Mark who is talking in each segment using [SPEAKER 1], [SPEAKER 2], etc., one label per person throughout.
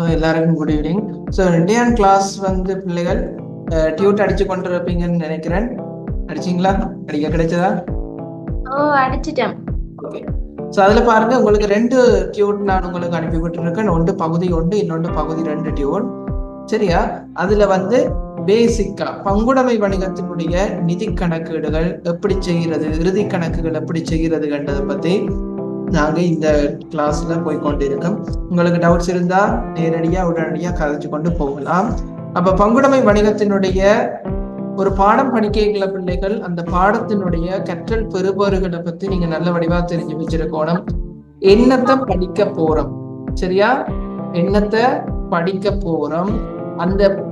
[SPEAKER 1] எல்லாருக்கும் good evening so Indian class வந்து பிள்ளைகள் டியூட் அடிச்சு கொண்டு இருப்பீங்கன்னு நினைக்கிறேன். அடிச்சிங்களா? அடிக்க கிடைச்சதா?
[SPEAKER 2] ஓ அடிச்சிட்டேன்.
[SPEAKER 1] ஓகே ஸோ அதில் பாருங்க உங்களுக்கு ரெண்டு டியூட் நான் உங்களுக்கு அனுப்பி விட்டுருக்கேன். ஒன்று பகுதி ஒன்று இன்னொன்று பகுதி ரெண்டு டியூட் சரியா? அதுல வந்து பேசிக்கா பங்குடைமை வணிகத்தினுடைய நிதி கணக்கீடுகள் எப்படி செய்கிறது இறுதி கணக்குகள் எப்படி செய்கிறதுன்றதை பத்தி நாங்க இந்த கிளாஸ்ல போய் கொண்டிருக்கோம் உங்களுக்கு டவுட்ஸ் இருந்தா நேரடியா உடனடியா கதைச்சு கொண்டு போகலாம். அப்ப பங்குடைமை வணிகத்தினுடைய ஒரு பாடம் படிக்கிற பிள்ளைகள் அந்த பாடத்தினுடைய கற்றல் பெறுபவர்களை பத்தி நீங்க நல்ல வடிவா தெரிஞ்சு வச்சிருக்கணும். என்னத்தை படிக்க போறோம்? சரியா? என்னத்தை படிக்க போறோம்? அந்த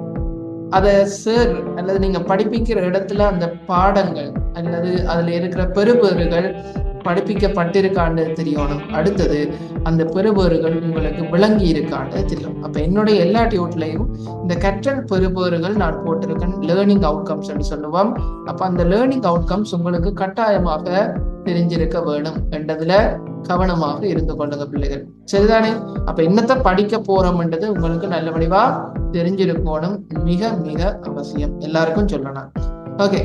[SPEAKER 1] அத சார் அல்லது நீங்க படிப்பிக்கிற இடத்துல அந்த பாடங்கள் அல்லது அதுல இருக்கிற பெறுபேறுகள் படிப்பிக்கப்பட்டிருக்கான்னு தெரியணும். அடுத்தது அந்த பெறுபேறுகள் உங்களுக்கு விளங்கி இருக்கான்னு தெரியும். அப்ப என்னுடைய எல்லா டியூட்லையும் இந்த கற்றல் பெறுபேறுகள் நான் போட்டிருக்கேன் லேர்னிங் அவுட்கம்ஸ் சொல்லுவோம். அப்ப அந்த லேர்னிங் அவுட்கம்ஸ் உங்களுக்கு கட்டாயமாக தெரிஞ்சிருக்க வேணும் என்றதுல கவனமாக இருந்து கொள்ளுங்க பிள்ளைகள். சரிதானே? அப்ப என்னத்தை படிக்க போறோம்ன்றது உங்களுக்கு நல்ல வடிவா தெரிஞ்சிருக்கணும். மிக மிக அவசியம். எல்லாருக்கும் சொல்லணும். ஓகே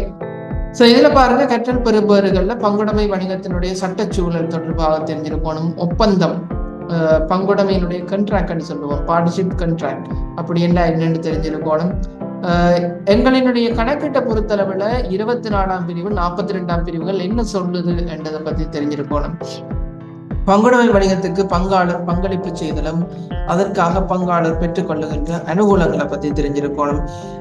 [SPEAKER 1] சோ இதுல பாருங்க கற்றல் பெறுபவர்கள்ல பங்குடைமை வணிகத்தினுடைய சட்டச்சூழல் தொடர்பாக தெரிஞ்சிருக்கணும். ஒப்பந்தம் பங்குடைமையினுடைய கண்ட்ராக்ட்னு சொல்லுவோம் பார்ட்னர்ஷிப் கண்ட்ராக்ட் அப்படி என்ன என்னன்னு தெரிஞ்சிருக்கணும். எங்களினுடைய கணக்கிட்ட பொறுத்தளவுல இருபத்தி நாலாம் பிரிவு நாற்பத்தி ரெண்டாம் பிரிவுகள் என்ன சொல்லுது என்றதை பத்தி தெரிஞ்சிருக்கணும். பங்குடைமை வணிகத்துக்கு பங்காளர் பங்களிப்பு செய்தலும் அதற்காக பங்காளர் பெற்றுக்கொள்ளுகின்ற அனுகூலங்களை பத்தி தெரிஞ்சிருக்கணும்.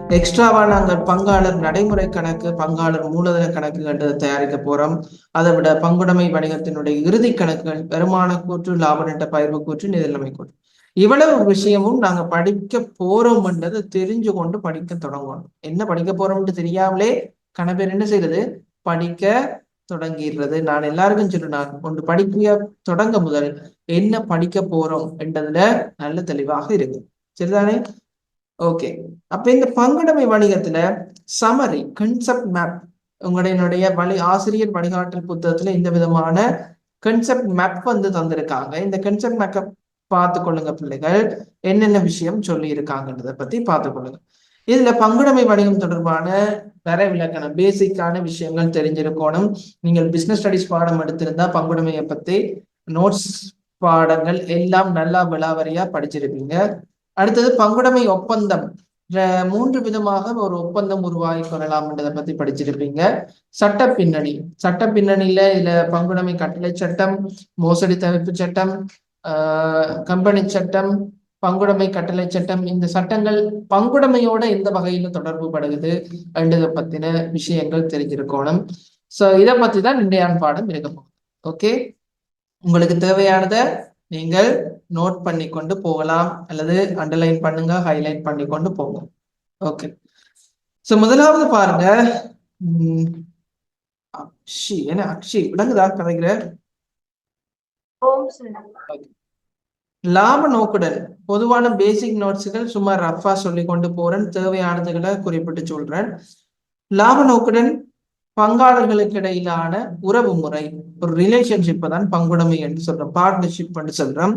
[SPEAKER 1] எக்ஸ்ட்ராவா நாங்கள் பங்காளர் நடைமுறை கணக்கு பங்காளர் மூலதன கணக்குன்றதை தயாரிக்க போறோம். அதை விட பங்குடைமை வணிகத்தினுடைய இறுதி கணக்குகள் வருமான கூற்று லாப நட்ட பயிர்வு கூற்று நிதிநிலைமை கூற்று. இவ்வளவு விஷயமும் நாங்க படிக்க போறோம்ன்றதை தெரிஞ்சு கொண்டு படிக்க தொடங்கணும். என்ன படிக்க போறோம்னு தெரியாமலே கணபேர் என்ன செய்யறது படிக்க தொடங்கிடுறது. நான் எல்லாருக்கும் சொல்லினான் ஒன்று படிக்க தொடங்க முதல். என்ன படிக்க போறோம் என்றதுல நல்ல தெளிவாக இருக்கு. சரிதானே? ஓகே அப்ப இந்த பங்குடைமை வணிகத்துல சமரி கன்செப்ட் மேப் உங்களுடைய வழி ஆசிரியர் வழிகாட்டல் புத்தகத்துல இந்த விதமான கன்செப்ட் மேப் வந்து தந்திருக்காங்க. இந்த கன்செப்ட் மேப்பை பார்த்து கொள்ளுங்க பிள்ளைகள். என்னென்ன விஷயம் சொல்லி இருக்காங்கன்றத பத்தி பார்த்து கொள்ளுங்க இதுல பங்குடைமை வணிகம் தொடர்பான வர விளக்கணம் பேசிக்கான விஷயங்கள் தெரிஞ்சிருக்கணும். நீங்கள் பிசினஸ் ஸ்டடிஸ் பாடம் எடுத்திருந்தா பங்குடைமையை பத்தி நோட்ஸ் பாடங்கள் எல்லாம் நல்லா விளாவரியா படிச்சிருப்பீங்க. அடுத்தது பங்குடைமை ஒப்பந்தம். மூன்று விதமாக ஒரு ஒப்பந்தம் உருவாகி கொள்ளலாம்ன்றதை பத்தி படிச்சிருப்பீங்க. சட்ட பின்னணி. சட்ட பின்னணியில இதுல பங்குடைமை கட்டளை சட்டம் மோசடி தவிர்ப்பு சட்டம் கம்பெனி சட்டம் பங்குடைமை கட்டளை சட்டம் இந்த சட்டங்கள் பங்குடைமையோட எந்த வகையில தொடர்பு படுகுது என்றதை பத்தின விஷயங்கள் தெரிஞ்சிருக்கணும். சோ இதை பத்தி தான் இன்றைய பாடம் இருக்க போகுது. ஓகே உங்களுக்கு தேவையானதை நீங்கள் நோட் பண்ணி கொண்டு போகலாம். அல்லது அண்டர்லைன் பண்ணுங்க ஹைலைட் பண்ணி கொண்டு போங்க. ஓகே சோ முதலாவது பாருங்க. அக்ஷி என்ன அக்ஷி? விளங்குதா? கதைக்கிற? லாப நோக்குடன் பொதுவான பேசிக் நோட்ஸுகள் சும்மா ரஃபா சொல்லி கொண்டு போறேன். தேவையானதுகளை குறிப்பிட்டு சொல்றேன். லாப நோக்குடன் பங்காளர்களுக்கு இடையிலான உறவு முறை ஒரு ரிலேஷன்ஷிப்பை தான் பங்குடைமை என்று சொல்றோம். பார்ட்னர்ஷிப் என்று சொல்றோம்.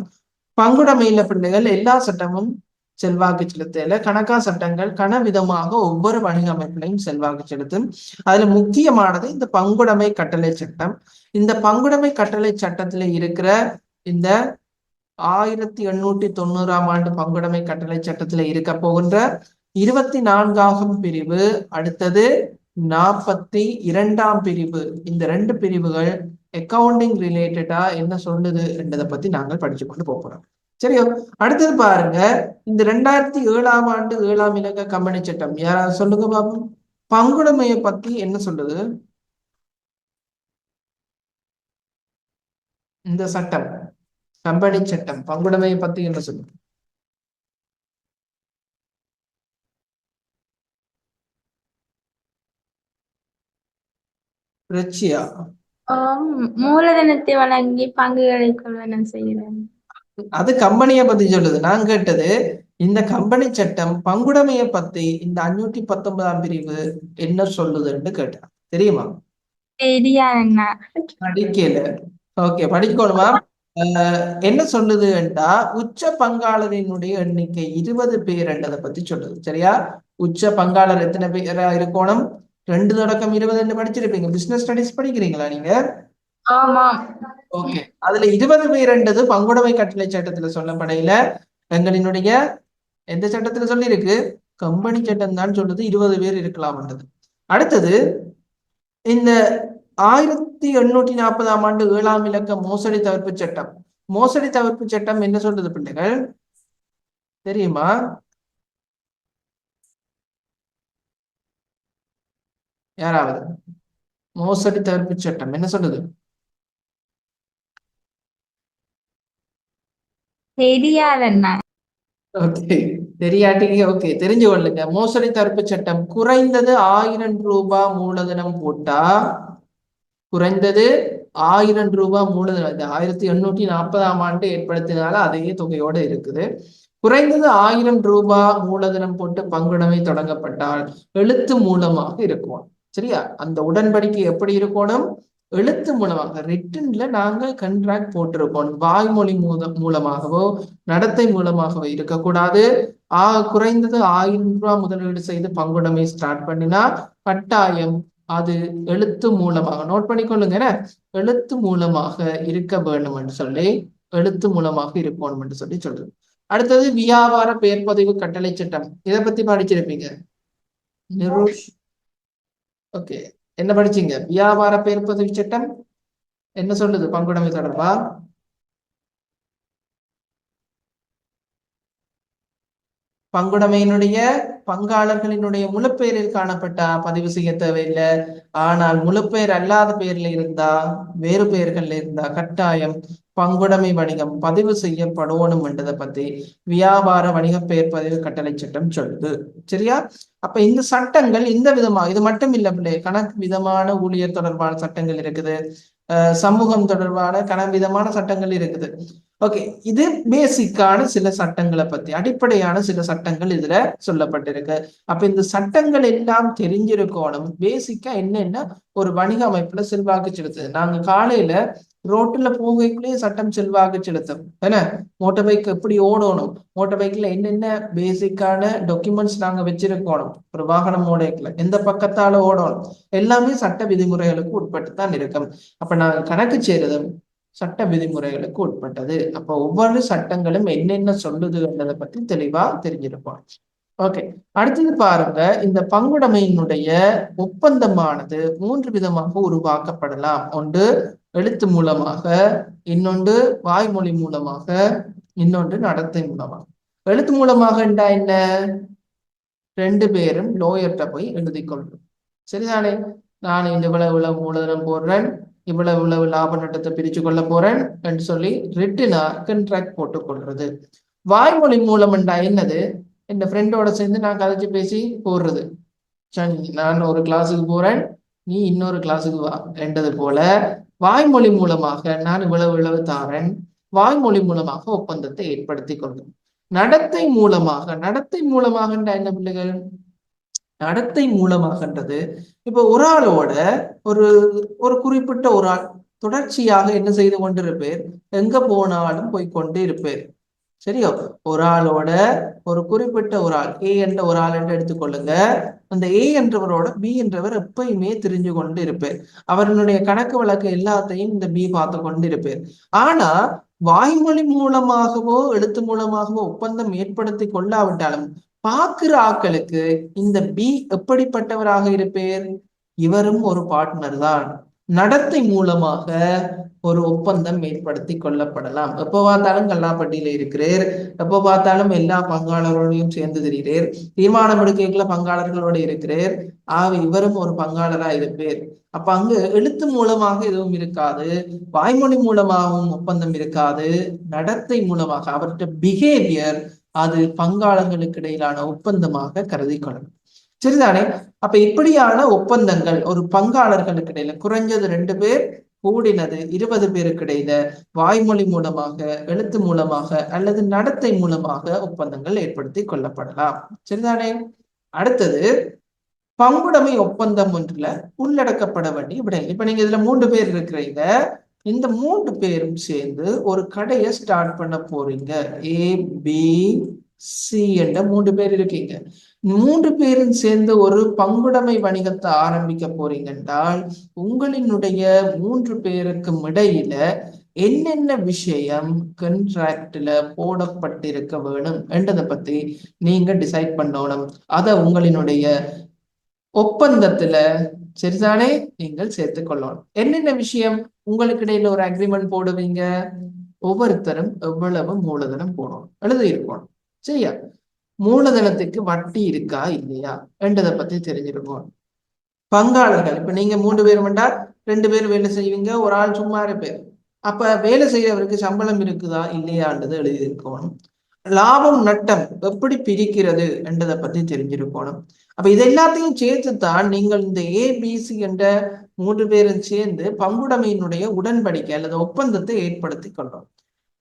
[SPEAKER 1] பங்குடைமையில பிள்ளைகள் எல்லா சட்டமும் செல்வாக்கு செலுத்தல கணக்கா சட்டங்கள் கனவிதமாக ஒவ்வொரு வணிக அமைப்பிலையும் செல்வாக்கு செலுத்தும். அதுல முக்கியமானது இந்த பங்குடைமை கட்டளை சட்டம். இந்த பங்குடைமை கட்டளை சட்டத்துல இருக்கிற இந்த ஆயிரத்தி எண்ணூற்றி தொண்ணூறாம் ஆண்டு பங்குடைமை கட்டளை சட்டத்தில் இருக்க போகின்ற இருபத்தி நான்காம் பிரிவு அடுத்தது நாற்பத்தி இரண்டாம் பிரிவு. இந்த ரெண்டு பிரிவுகள் அக்கவுண்டிங் ரிலேட்டடா என்ன சொல்லுது என்றதை பத்தி நாங்கள் படிச்சு கொண்டு போறோம். சரியோ? அடுத்தது பாருங்க. இந்த ரெண்டாயிரத்தி ஏழாம் ஆண்டு ஏழாம் இலக்க கம்பெனி சட்டம். யாராவது சொல்லுங்க பாப்போம் பங்குடைமையை பத்தி என்ன சொல்லுது? இந்த சட்டம். கம்பெனி சட்டம் பங்குடைமையை பத்தி என்ன சொல்லுங்க ரிச்சியா
[SPEAKER 2] மூலதனத்தை வழங்கி பங்குகளை கொள்வனம் செய்கிறேன்.
[SPEAKER 1] அது கம்பெனியை பத்தி சொல்லுது. நான் கேட்டது இந்த கம்பெனி சட்டம் பங்குடைமையை பத்தி இந்த அஞ்சூத்தி பத்தொன்பதாம் பிரிவு என்ன சொல்லுதுன்னு கேட்டேன். தெரியுமா?
[SPEAKER 2] தெரியாதுண்ணா
[SPEAKER 1] படிக்கல. ஓகே படிக்கணுமா? என்ன சொல்லுது என்றா உச்ச பங்காளரினுடைய எண்ணிக்கை இருபது பேர் என்றதை பத்தி சொல்லுது. சரியா? உச்ச பங்காளர் எத்தனை பேரா இருக்கணும்? ரெண்டு தொடக்கம் இருபதுன்னு படிச்சிருப்பீங்க. பிசினஸ் ஸ்டடிஸ் படிக்கிறீங்களா நீங்க?
[SPEAKER 2] ஆமாம்
[SPEAKER 1] ஓகே அதுல இருபது பேர் என்றது பங்குடைமை கட்டளை சட்டத்துல சொல்லப்படையில. எங்களினுடைய எந்த சட்டத்துல சொல்லியிருக்கு? கம்பெனி சட்டம் தான் சொல்லுது. இருபது பேர் இருக்கலாம்ன்றது அடுத்தது இந்த ஆயிரத்தி எண்ணூற்றி நாற்பதாம் ஆண்டு ஏழாம் இலக்க மோசடி தவிர்ப்பு சட்டம். மோசடி தவிர்ப்பு சட்டம் என்ன சொல்றது பிள்ளைகள்? தெரியுமா? யாராவது? மோசடி தவிர்ப்பு சட்டம் என்ன சொல்லுது
[SPEAKER 2] தெரியாதண்ணா.
[SPEAKER 1] ஓகே தெரியாட்டிங்க ஓகே தெரிஞ்சு கொள்ளுங்க. மோசடி தடுப்பு சட்டம் குறைந்தது ஆயிரம் ரூபாய் மூலதனம் போட்டா குறைந்தது ஆயிரம் ரூபாய் மூலதனம். இது ஆயிரத்தி எண்ணூற்றி நாற்பதாம் ஆண்டு ஏற்படுத்தினால அதே தொகையோட இருக்குது. குறைந்தது ஆயிரம் ரூபாய் மூலதனம் போட்டு பங்குடைமை தொடங்கப்பட்டால் எழுத்து மூலமாக இருக்கும். சரியா? அந்த உடன்படிக்கை எப்படி இருக்கணும்? எழுத்து மூலமாக. ரிட்டன்ல நாங்க கண்ட்ராக்ட் போட்டிருக்கோம். வாய்மொழி மூலமாகவோ நடத்தை மூலமாகவோ இருக்கக்கூடாது. ஆ குறைந்தது ஆயிரம் ரூபாய் முதலீடு செய்து பங்குடைமை ஸ்டார்ட் பண்ணினா கட்டாயம் அது எழுத்து மூலமாக நோட் பண்ணிக்கொள்ளுங்க எழுத்து மூலமாக இருக்க வேண்டும் என்று சொல்லி எழுத்து மூலமாக இருக்கணும் என்று சொல்லி சொல்றது. அடுத்தது வியாபார பெயர் பதிவு கட்டளை சட்டம். இதை பத்தி படிச்சிருப்பீங்க? நிருஷ். ஓகே என்ன படிச்சீங்க? வியாபார பெயர் பதிவு சட்டம்? என்ன சொல்லுது? பங்குடைமை தொடர்பா? பங்குடைமையினுடைய பங்காளர்களினுடைய முழுப்பெயரில் காணப்பட்டா பதிவு செய்ய தேவையில்லை. ஆனால் முழுப்பெயர் அல்லாத பெயர்ல இருந்தா வேறு பெயர்கள்ல இருந்தா கட்டாயம் பங்குடைமை வணிகம் பதிவு செய்யப்படணும் என்றதை பத்தி வியாபார வணிக பெயர் பதிவு கட்டளை சட்டம் சொல்லுது. சரியா? அப்ப இந்த சட்டங்கள் இந்த விதமா இது மட்டும் இல்ல பிள்ளை கணக்கு விதமான ஊழியர் தொடர்பான சட்டங்கள் இருக்குது. சமூகம் தொடர்பான கனவிதமான சட்டங்கள் இருக்குது. ஓகே இது பேசிக்கான சில சட்டங்களை பத்தி அடிப்படையான சில சட்டங்கள் இதுல சொல்லப்பட்டிருக்கு. அப்ப இந்த சட்டங்கள் எல்லாம் தெரிஞ்சிருக்கணும். பேசிக்கா என்னென்ன ஒரு வணிக அமைப்புல செல்வாக்கு செலுத்துது? நாங்க காலையில ரோட்டுல போகைக்குள்ளேயே சட்டம் செல்வாக்கு செலுத்தும். ஏன்னா மோட்டார் பைக் எப்படி ஓடணும்? மோட்டார் பைக்ல என்னென்ன பேசிக்கான டாக்குமெண்ட்ஸ் நாங்க வச்சிருக்கணும்? ஒரு வாகனம் ஓடைக்குள்ள எந்த பக்கத்தால ஓடணும்? எல்லாமே சட்ட விதிமுறைகளுக்கு உட்பட்டு தான் இருக்கும். அப்ப நாங்க கணக்கு செய்யறதும் சட்ட விதிமுறைகளுக்கு உட்பட்டது. அப்போ ஒவ்வொரு சட்டங்களும் என்னென்ன சொல்லுதுன்றதை பத்தி தெளிவா தெரிஞ்சிருப்போம். ஓகே. அடுத்தது பாருங்க. இந்த பங்குடைமையினுடைய ஒப்பந்தமானது மூன்று விதமாக உருவாக்கப்படலாம். ஒன்று எழுத்து மூலமாக இன்னொன்று வாய்மொழி மூலமாக இன்னொன்று நடத்தை மூலமாக. எழுத்து மூலமாக என்றா என்ன? ரெண்டு பேரும் லோயர்கிட்ட போய் எழுதி கொள்ளும் சரிதானே? நான் இந்த இவ்வளவு இவ்வளவு மூலதனம் போடுறேன் இவ்வளவு இவ்வளவு லாப நட்டத்தை பிரிச்சு கொள்ள போறேன் என்று சொல்லி ரிட்டினா கண்ட்ராக்ட் போட்டுக் கொள்றது. வாய்மொழி மூலம் என்றா என்னது? என் ஃப்ரெண்டோட சேர்ந்து நான் கதைச்சு பேசி போடுறது. சரி நான் ஒரு கிளாஸுக்கு போறேன் நீ இன்னொரு கிளாஸுக்கு வா என்றது போல வாய்மொழி மூலமாக நான் இவ்வளவு இவ்வளவு தாரன் வாய்மொழி மூலமாக ஒப்பந்தத்தை ஏற்படுத்தி கொள்ளும். நடத்தை மூலமாக நடத்தை மூலமாக என்ன பிள்ளைகள்? நடத்தை மூலமாகன்றது இப்ப ஒரு ஆளோட ஒரு ஒரு குறிப்பிட்ட ஒரு ஆள் தொடர்ச்சியாக என்ன செய்து கொண்டிருப்பேர்? எங்க போனாலும் போய் கொண்டு இருப்பேர் சரியோ ஒரு ஆளோட ஒரு குறிப்பிட்ட ஒரு ஆள் ஏ என்ற ஒரு ஆள் என்று எடுத்துக்கொள்ளுங்க அந்த ஏ என்றவரோட பி என்றவர் எப்பயுமே தெரிஞ்சு கொண்டு இருப்பார். அவர்களுடைய கணக்கு வழக்கு எல்லாத்தையும் இந்த பி பார்த்து கொண்டு இருப்பார். ஆனா வாய்மொழி மூலமாகவோ எழுத்து மூலமாகவோ ஒப்பந்தம் ஏற்படுத்தி கொள்ளாவிட்டாலும் பார்க்கிற ஆக்களுக்கு இந்த பி எப்படிப்பட்டவராக இருப்பேர்? இவரும் ஒரு பார்ட்னர் தான். நடத்தை மூலமாக ஒரு ஒப்பந்தம் ஏற்படுத்தி கொள்ளப்படலாம். எப்போ பார்த்தாலும் கல்லாப்பட்டியில இருக்கிறார். எப்போ பார்த்தாலும் எல்லா பங்காளர்களோடையும் சேர்ந்து தெரிகிறார். தீர்மானம் எடுக்கல பங்காளர்களோட இருக்கிறார். ஆக இவரும் ஒரு பங்காளரா இருப்பேர். அப்ப அங்கு எழுத்து மூலமாக எதுவும் இருக்காது. வாய்மொழி மூலமாகவும் ஒப்பந்தம் இருக்காது. நடத்தை மூலமாக அவர்கிட்ட பிஹேவியர் அது பங்காளர்களுக்கு இடையிலான ஒப்பந்தமாக கருதி கொள்ளணும். சரிதானே? அப்ப இப்படியான ஒப்பந்தங்கள் ஒரு பங்காளர்களுக்கு இடையில? குறைஞ்சது ரெண்டு பேர் கூடினது இருபது பேருக்கு இடையில வாய்மொழி மூலமாக எழுத்து மூலமாக அல்லது நடத்தை மூலமாக ஒப்பந்தங்கள் ஏற்படுத்தி கொள்ளப்படலாம். சரிதானே? அடுத்தது பங்குடைமை ஒப்பந்தம் ஒன்றுல உள்ளடக்கப்பட வேண்டிய விடை இப்ப நீங்க இதுல மூன்று பேர் இருக்கிறீங்க. இந்த மூன்று பேரும் சேர்ந்து ஒரு கடையை ஸ்டார்ட் பண்ண போறீங்க. ஏ பி சி என்ற மூன்று பேர் இருக்கீங்க. மூன்று பேரும் சேர்ந்து ஒரு பங்குடைமை வணிகத்தை ஆரம்பிக்க போறீங்க என்றால் உங்களினுடைய மூன்று பேருக்கும் இடையில என்னென்ன விஷயம் கண்ட்ராக்ட்ல போடப்பட்டிருக்க வேணும் என்றதை பத்தி நீங்க டிசைட் பண்ணணும். அத உங்களினுடைய ஒப்பந்தத்துல சரிதானே? நீங்கள் சேர்த்து கொள்ளணும். என்னென்ன விஷயம்? உங்களுக்கு இடையில ஒரு அக்ரிமெண்ட் போடுவீங்க? ஒவ்வொருத்தரும் எவ்வளவு மூலதனம் போடணும். எழுதி இருக்கணும் சரியா? மூலதனத்துக்கு வட்டி இருக்கா இல்லையா என்றதை பத்தி தெரிஞ்சிருக்கோம். பங்காளர்கள் இப்ப நீங்க மூன்று பேர் வேண்டாம் ரெண்டு பேர் வேலை செய்வீங்க ஒரு ஆள் சும்மா பேர் அப்ப வேலை செய்யறவருக்கு சம்பளம் இருக்குதா இல்லையான்றது எழுதியிருக்கணும். லாபம் நட்டம் எப்படி பிரிக்கிறது என்றதை பத்தி தெரிஞ்சிருக்கணும். அப்ப இது எல்லாத்தையும் சேர்த்து தான் நீங்கள் இந்த ஏபிசி என்ற மூன்று பேரும் சேர்ந்து பங்குடைமையினுடைய உடன்படிக்கை அல்லது ஒப்பந்தத்தை ஏற்படுத்தி கொள்றோம்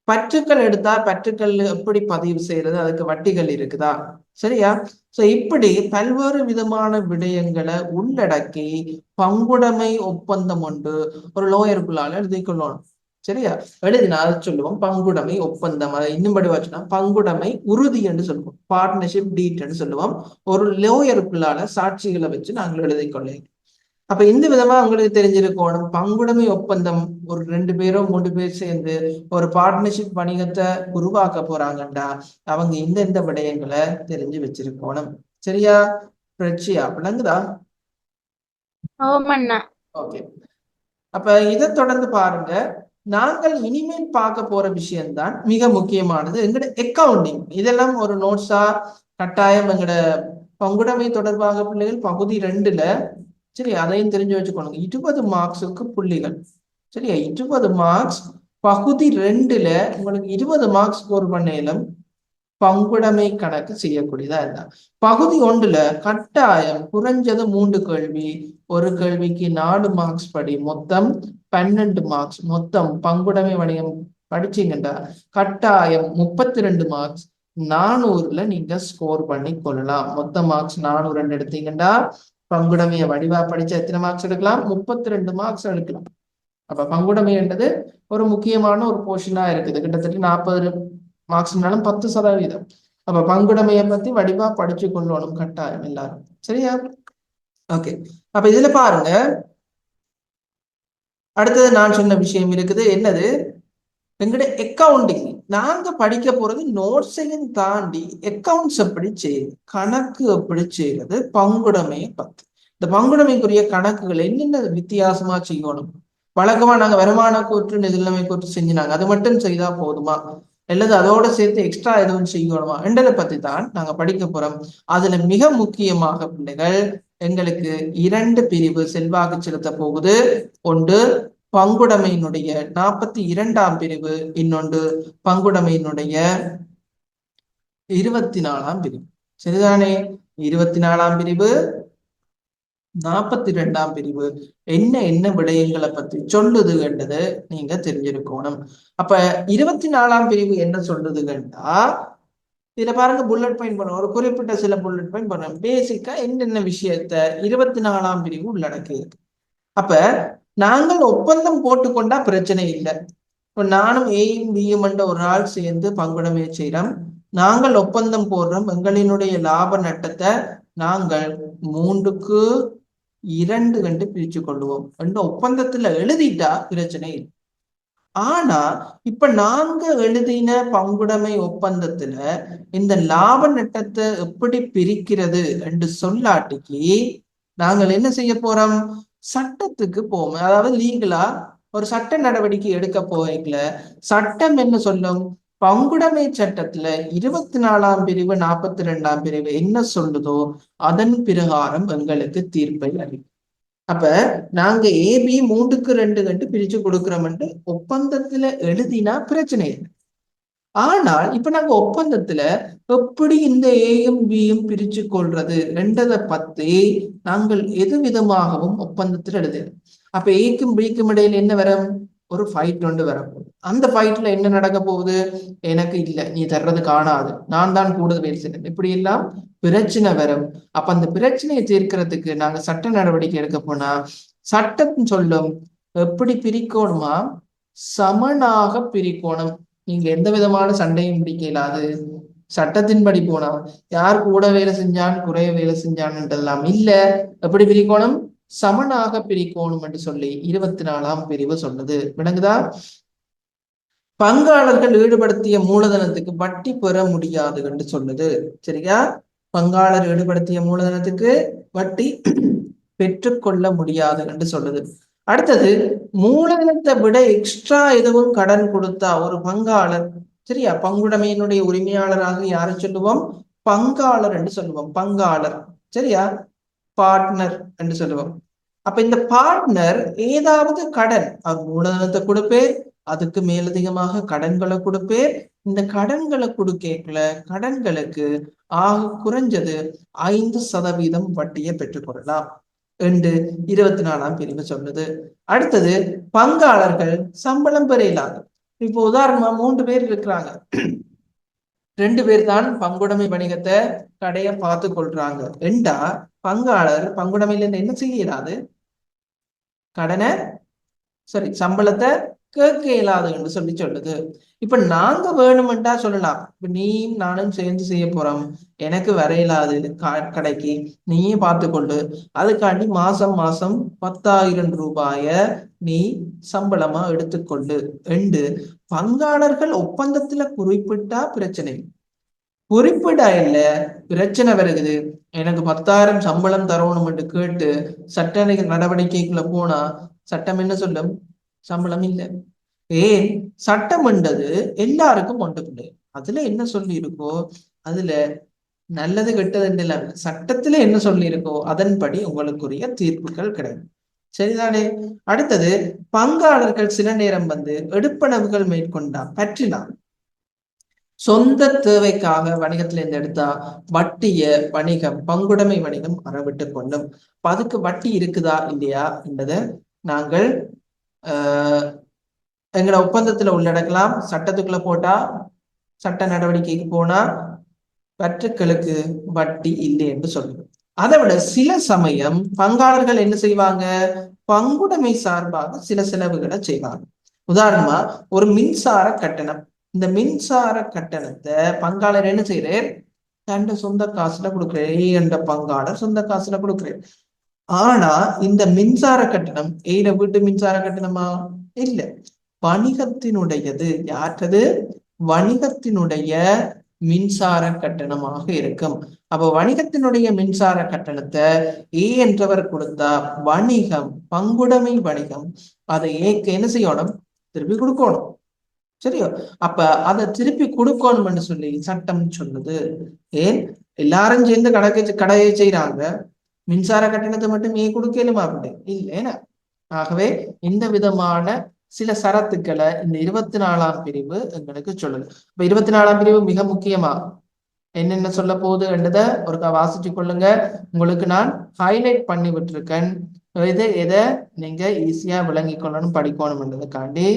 [SPEAKER 1] பற்றுக்கள் எடுத்தா பற்றுக்கள் எப்படி பதிவு செய்யறது? அதுக்கு வட்டிகள் இருக்குதா? சரியா? சோ இப்படி பல்வேறு விதமான விடயங்களை உள்ளடக்கி பங்குடைமை ஒப்பந்தம் ஒன்று ஒரு லோயருக்குள்ளால எழுதி கொள்ளணும். சரியா? எழுதினா அதை சொல்லுவோம். பங்குடைமை ஒப்பந்தம். அதை இன்னும்படி வச்சுனா பங்குடைமை உறுதி என்று சொல்லுவோம். பார்ட்னர்ஷிப் டீட் என்று சொல்லுவோம். ஒரு லோயருக்குள்ளால சாட்சிகளை வச்சு நாங்கள் எழுதி அப்ப இந்த விதமா உங்களுக்கு தெரிஞ்சிருக்கணும் பங்குடைமை ஒப்பந்தம் ஒரு ரெண்டு பேரோ மூணு பேர் சேர்ந்து ஒரு பார்ட்னர்ஷிப் வணிகத்தை உருவாக்க போறாங்கண்டா? அவங்க இந்த இந்த விடயங்களை தெரிஞ்சு வச்சிருக்கணும்? சரியா? பிரச்சியா விளங்குதா? ஓகே. அப்ப இதை தொடர்ந்து பாருங்க. நாங்கள் இனிமேல் பார்க்க போற விஷயம்தான் மிக முக்கியமானது. எங்கட அக்கவுண்டிங் இதெல்லாம் ஒரு நோட்ஸா கட்டாயம் எங்கட பங்குடைமை தொடர்பாக பிள்ளைகள் பகுதி ரெண்டுல சரி அதையும் தெரிஞ்சு வச்சுக்கோங்க இருபது மார்க்ஸுக்கு புள்ளிகள். சரியா? இருபது மார்க்ஸ் பகுதி ரெண்டுல உங்களுக்கு இருபது மார்க்ஸ் ஸ்கோர் பண்ணையிலும் பங்குடைமை கணக்கு செய்யக்கூடியதா இருந்தான் பகுதி ஒன்றுல கட்டாயம் குறைஞ்சது மூன்று கேள்வி. ஒரு கேள்விக்கு நாலு மார்க்ஸ் படி மொத்தம் பன்னெண்டு மார்க்ஸ். மொத்தம் பங்குடைமை வணிகம் படிச்சீங்கடா கட்டாயம் முப்பத்தி ரெண்டு மார்க்ஸ். நானூறுல நீங்க ஸ்கோர் பண்ணி கொள்ளலாம் மொத்த மார்க்ஸ் நானூறு ரெண்டு எடுத்தீங்கன்னா பங்குடமையை வடிவா படிச்சா எத்தனை மார்க்ஸ் எடுக்கலாம்? முப்பத்தி ரெண்டு மார்க்ஸ் எடுக்கலாம். அப்ப பங்குடமைன்றது ஒரு முக்கியமான ஒரு போர்ஷனா இருக்குது. கிட்டத்தட்ட நாற்பது மார்க்ஸ்னாலும் பத்து சதவீதம். அப்ப பங்குடமையை பத்தி வடிவா படிச்சு கொள்ளணும். கட்டாயம் எல்லாரும். சரியா? ஓகே அப்ப இதுல பாருங்க. அடுத்தது நான் சொன்ன விஷயம் இருக்குது. என்னது? எங்கள்கிட்ட அக்கவுண்டிங் நாங்க படிக்க போறது நோட்ஸையும் தாண்டி அக்கவுண்ட்ஸ் எப்படி செய்யுது கணக்கு எப்படி செய்யறது பங்குடைமையை பத்து. இந்த பங்குடமைக்குரிய கணக்குகள் என்னென்ன வித்தியாசமா செய்யணும்? வழக்கமா நாங்க வருமான கூற்று நிதிநிலைமை கூற்று செஞ்சினாங்க. அது மட்டும் செய்தா போதுமா? அல்லது அதோட சேர்த்து எக்ஸ்ட்ரா எதுவும் செய்யணுமா? என்றதை பத்தி தான் நாங்க படிக்க போறோம். அதுல மிக முக்கியமாக பிள்ளைகள் எங்களுக்கு இரண்டு பிரிவு செல்வாக்கு செலுத்த போகுது. ஒன்று பங்குடைமையினுடைய நாற்பத்தி இரண்டாம் பிரிவு இன்னொன்று பங்குடைமையினுடைய இருபத்தி நாலாம் பிரிவு. சரிதானே? இருபத்தி நாலாம் பிரிவு நாற்பத்தி ரெண்டாம் பிரிவு. என்ன என்ன விடயங்களை பத்தி சொல்லுது என்றது நீங்க தெரிஞ்சிருக்கணும். அப்ப இருபத்தி நாலாம் பிரிவு என்ன சொல்றது கண்டா இதுல பாருங்க புல்லட் பாயிண்ட் பண்ணுவோம். ஒரு குறிப்பிட்ட சில புல்லட் பாயிண்ட் பண்ணுவோம். பேசிக்கா என்னென்ன விஷயத்த இருபத்தி நாலாம் பிரிவு உள்ளடக்கி இருக்கு அப்ப நாங்கள் ஒப்பந்தம் போட்டுக்கொண்டா பிரச்சனை இல்லை. இப்போ நானும் ஏயும் பியும் என்ற ஒரு ஆள் சேர்ந்து பங்குடமை செய்கிறோம் நாங்கள் ஒப்பந்தம் போடுறோம். எங்களினுடைய லாப நட்டத்தை நாங்கள் மூன்றுக்கு இரண்டு கண்டு பிரிச்சு கொள்ளுவோம். என்ற ஒப்பந்தத்துல எழுதிட்டா பிரச்சனை இல்லை. ஆனா இப்ப நாங்க எழுதின பங்குடைமை ஒப்பந்தத்துல இந்த லாப நட்டத்தை எப்படி பிரிக்கிறது என்று சொல்லாட்டிக்கு நாங்கள் என்ன செய்ய போறோம்? சட்டத்துக்கு போவோம் அதாவது லீகலா ஒரு சட்ட நடவடிக்கை எடுக்க போறீங்கள சட்டம் என்ன சொல்லும்? பங்குடைமை சட்டத்துல இருபத்தி நாலாம் பிரிவு நாற்பத்தி ரெண்டாம் பிரிவு என்ன சொல்லுதோ அதன் பிரகாரம் எங்களுக்கு தீர்ப்பை அளிக்கும் அப்ப நாங்க ஏபி மூன்றுக்கு ரெண்டு கண்டு பிரிச்சு கொடுக்கிறோம்ட்டு ஒப்பந்தத்துல எழுதினா பிரச்சனை இல்லை ஆனால் இப்ப நாங்க ஒப்பந்தத்துல எப்படி இந்த ஏயும் பியும் பிரிச்சு கொள்றது? ரெண்டதை பத்தி நாங்கள் எது விதமாகவும் ஒப்பந்தத்தில் எழுதுறோம் அப்ப ஏக்கும் பிக்கும் இடையில என்ன வரும்? ஒரு ஃபைட் ஒன்று வரப்போகுது அந்த ஃபைட்ல என்ன நடக்க போகுது? எனக்கு இல்ல. நீ தர்றது காணாது. நான் தான் கூடுதல் வேலை இப்படி எல்லாம் பிரச்சனை வரும். அப்ப அந்த பிரச்சனையை தீர்க்கிறதுக்கு நாங்க சட்ட நடவடிக்கை எடுக்க போனா சட்டம் சொல்லும். எப்படி பிரிக்கணுமா? சமனாக பிரிக்கோணும். நீங்க எந்த விதமான சண்டையும் பிடிக்க இல்லாது சட்டத்தின்படி போனா யார் கூட வேலை செஞ்சான் குறைய வேலை செஞ்சான்ன்றதெல்லாம் இல்ல. எப்படி பிரிக்கோணும்? சமனாக பிரிக்கோணும் என்று சொல்லி இருபத்தி நாலாம் பிரிவு சொன்னது. விளங்குதா? பங்காளர்கள் ஈடுபடுத்திய மூலதனத்துக்கு வட்டி பெற முடியாது என்று சொல்லுது சரியா? பங்காளர் ஈடுபடுத்திய மூலதனத்துக்கு வட்டி பெற்றுக்கொள்ள முடியாது என்று சொல்லுது அடுத்தது மூலதனத்தை விட எக்ஸ்ட்ரா எதுவும் கடன் கொடுத்தா ஒரு பங்காளர் சரியா? பங்குடைமையினுடைய உரிமையாளராக யாரை சொல்லுவோம்? பங்காளர் என்று சொல்லுவோம். பங்காளர் சரியா? பார்ட்னர் என்று சொல்லுவோம். அப்ப இந்த பார்ட்னர் ஏதாவது கடன் அவர் மூலதனத்தை கொடுப்பேர் அதுக்கு மேலதிகமாக கடன்களை கொடுப்பேர் இந்த கடன்களை கொடுக்கல கடன்களுக்கு ஆக குறைஞ்சது ஐந்து சதவீதம் வட்டியை பெற்றுக்கொள்ளலாம் என்று இருபத்தி நாலாம் பிரிவு சொன்னது. அடுத்தது பங்காளர்கள் சம்பளம் பெறையிலாங்க இப்போ உதாரணமா மூன்று பேர் இருக்கிறாங்க. ரெண்டு பேர் தான் பங்குடைமை வணிகத்தை கடைய பார்த்து கொள்றாங்க. ரெண்டா பங்காளர் பங்குடைமையில இருந்து என்ன செய்ய இயலாது கடனை சாரி சம்பளத்தை கேட்க இயலாது என்று சொல்லி சொல்லுது. இப்ப நாங்க வேணுமெண்டா சொல்லலாம். இப்ப நீயும் நானும் சேர்ந்து செய்ய போறோம். எனக்கு வர இயலாது க- கடைக்கு. நீயே பார்த்து கொண்டு. அதுக்காண்டி மாசம் மாசம் பத்தாயிரம் ரூபாய நீ சம்பளமா எடுத்துக்கொண்டு என்று பங்காளர்கள் ஒப்பந்தத்துல குறிப்பிட்டா பிரச்சனை. குறிப்பிடா இல்ல பிரச்சனை வருகுது. எனக்கு பத்தாயிரம் சம்பளம் தரணும் என்று கேட்டு சட்ட நடவடிக்கைக்குள்ள போனா சட்டம் என்ன சொல்லும்? சம்பளம் இல்லை. ஏன்? சட்டம் என்றது எல்லாருக்கும் ஒன்றுக்குள்ளே அதுல என்ன சொல்லி இருக்கோ அதுல நல்லது கெட்டது என்று சட்டத்துல என்ன சொல்லி இருக்கோ அதன்படி உங்களுக்குரிய தீர்ப்புகள் கிடைக்கும். சரிதானே? அடுத்தது பங்காளர்கள் சில நேரம் வந்து எடுப்பனவுகள் மேற்கொண்டா பற்றினார் சொந்த தேவைக்காக வணிகத்துல இருந்து எடுத்தா வட்டிய வணிகம் பங்குடைமை வணிகம் அறவிட்டு கொண்டும் அதுக்கு வட்டி இருக்குதா இல்லையா? என்பதை நாங்கள் எங்களோட ஒப்பந்தத்துல உள்ளடக்கலாம். சட்டத்துக்குள்ள போட்டா சட்ட நடவடிக்கைக்கு போனா பற்றுக்களுக்கு வட்டி இல்லை என்று சொல்லுது. அதை விட சில சமயம் பங்காளர்கள் என்ன செய்வாங்க? பங்குடைமை சார்பாக சில செலவுகளை செய்வாங்க. உதாரணமா ஒரு மின்சார கட்டணம். இந்த மின்சார கட்டணத்தை பங்காளர் என்ன செய்யறார்? தண்ட சொந்த காசுல கொடுக்குறேன் என்ற பங்காளர் சொந்த காசுல கொடுக்குறேன் ஆனா இந்த மின்சார கட்டணம் எயில வீட்டு மின்சார கட்டணமா? இல்ல. வணிகத்தினுடையது யாற்றது வணிகத்தினுடைய மின்சார கட்டணமாக இருக்கும். அப்ப வணிகத்தினுடைய மின்சார கட்டணத்தை ஏ என்றவர் கொடுத்தா வணிகம் பங்குடைமை வணிகம் அதை ஏக்கு என்ன செய்யணும்? திருப்பி கொடுக்கணும். சரியோ? அப்ப அதை திருப்பி கொடுக்கணும்னு சொல்லி சட்டம் சொல்லுது. ஏன்? எல்லாரும் சேர்ந்து கடைக்கு கடையை செய்யறாங்க மின்சார கட்டணத்தை மட்டும் ஏன் கொடுக்கலுமா அப்படின்னு இல்லைன்னா ஆகவே இந்த விதமான சில சரத்துக்களை இந்த இருபத்தி நாலாம் பிரிவு எங்களுக்கு சொல்லுது. இப்ப இருபத்தி நாலாம் பிரிவு மிக முக்கியமா? என்னென்ன சொல்ல போகுது என்றதை ஒருக்கா வாசிச்சு கொள்ளுங்க. உங்களுக்கு நான் ஹைலைட் பண்ணி விட்டுருக்கேன். இது எதை நீங்க ஈஸியா விளங்கி கொள்ளணும் படிக்கணும்ன்றதுக்காண்டி